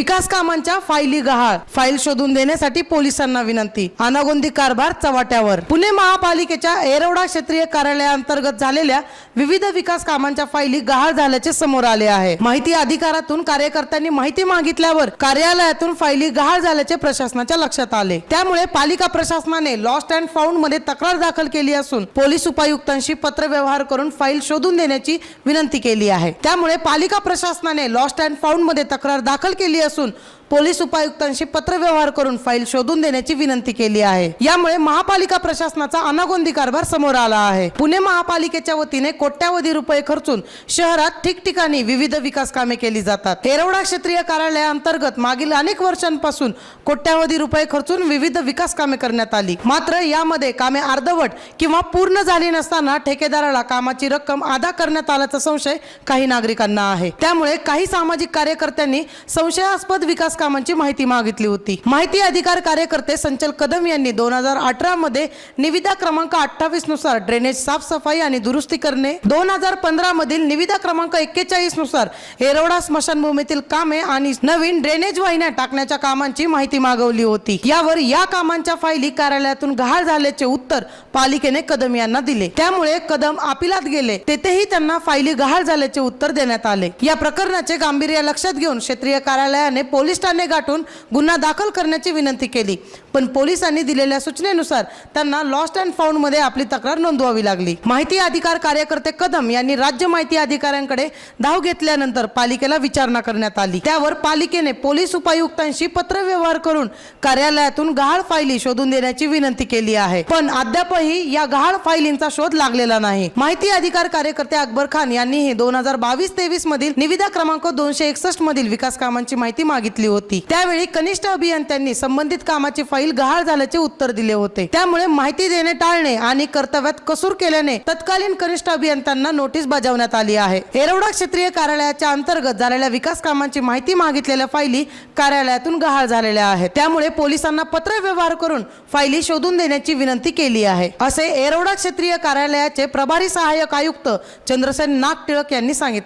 विकास कामांच्या फाईली गहाळ फाईल शोधून देण्यासाठी पोलिसांना विनंती. अनागोंदी कारभार चव्हाट्यावर. पुणे महापालिकेच्या एरवडा क्षेत्रीय कार्यालयाअंतर्गत झालेल्या विविध विकास कामांच्या फाईली गहाळ झाल्याचे समोर आले आहे. माहिती अधिकारातून कार्यकर्त्यांनी माहिती मागितल्यावर कार्यालयातून फाईली गहाळ झाल्याचे प्रशासनाच्या लक्षात आले. त्यामुळे पालिका प्रशासनाने लॉस्ट अँड फाउंडमध्ये तक्रार दाखल केली असून पोलीस उपायुक्तांशी पत्रव्यवहार करून फाईल शोधून देण्याची विनंती केली आहे. त्यामुळे पालिका प्रशासनाने लॉस्ट अँड फाउंडमध्ये तक्रार दाखल केली असून पोलीस उपायुक्तांशी पत्रव्यवहार करून फाईल शोधून देण्याची विनंती केली आहे. यामुळे महापालिका प्रशासनाचा अनागोंदी कारभार समोर आला आहे. पुणे महापालिकेच्या वतीने कोट्यावधी रुपये खर्चून शहरात ठिकठिकाणी विविध विकास कामे केली जातात. येरवडा क्षेत्रीय कार्यालयाअंतर्गत मागील अनेक वर्षांपासून कोट्यावधी रुपये खर्चून विविध विकास कामे करण्यात आली. मात्र यामध्ये कामे अर्धवट किंवा पूर्ण झाली नसताना ठेकेदाराला कामाची रक्कम अदा करण्यात आल्याचा संशय काही नागरिकांना आहे. त्यामुळे काही सामाजिक कार्यकर्त्यांनी संशयास्पद विकास कामांची माहिती मागितली होती. माहिती अधिकार कार्यकर्ते संचल कदम यांनी दोन हजार अठरा मध्ये निविदा क्रमांक अठ्ठावीसनुसार ड्रेनेज साफसफाई आणि दुरुस्ती करणे दोन हजार पंधरा मधील निविदा क्रमांक एक्केचाळीसनुसार येरवडा स्मशानभूमीतील कामे आणि नवीन ड्रेनेज वाहिन्या टाकण्याच्या कामांची माहिती मागवली होती. यावर या कामांच्या फायली कार्यालयातून गहाळ झाल्याचे उत्तर पालिकेने कदम यांना दिले. त्यामुळे कदम अपिलात गेले. तेथेही त्यांना फायली गहाळ झाल्याचे उत्तर देण्यात आले. या प्रकरणाचे गांभीर्य लक्षात घेऊन क्षेत्रीय कार्यालयाने पोलीस ठाणे गाठून गुन्हा दाखल करण्याची विनंती केली. पण पोलिसांनी दिलेल्या सूचनेनुसार त्यांना लॉस्ट अँड फाऊंडमध्ये आपली तक्रार नोंदवावी लागली. माहिती अधिकार कार्यकर्ते कदम यांनी राज्य माहिती अधिकाऱ्यांकडे धाव घेतल्यानंतर पालिकेला विचारणा करण्यात आली. त्यावर पालिकेने पोलीस उपायुक्तांशी पत्रव्यवहार करून कार्यालयातून गहाळ फायली शोधून देण्याची विनंती केली आहे. पण अद्यापही या गहाळ फायलींचा शोध लागलेला नाही. माहिती अधिकार कार्यकर्ते अकबर खान यांनीही दोन हजार बावीस तेवीस मधील निविदा क्रमांक दोनशे एकसष्ट मधील विकास कामांची माहिती मागितली होती. त्यावेळी कनिष्ठ अभियंत्यांनी संबंधित कामाची फाईल गहाळ झाल्याचे उत्तर दिले होते. त्यामुळे माहिती देणे टाळणे आणि कर्तव्यात कसूर केल्याने तत्कालीन कनिष्ठ अभियंत्यांना नोटीस बजावण्यात आली आहे. येरवडा क्षेत्रीय कार्यालयाच्या अंतर्गत झालेल्या विकास कामांची माहिती मागितलेल्या फायली कार्यालयातून गहाळ झालेल्या आहेत. त्यामुळे पोलिसांना पत्र व्यवहार करून फायली शोधून देण्याची विनंती केली आहे. असे येरवडा क्षेत्रीय कार्यालयाचे प्रभारी सहाय्यक आयुक्त चंद्रसेन नाग टिळक यांनी सांगितले.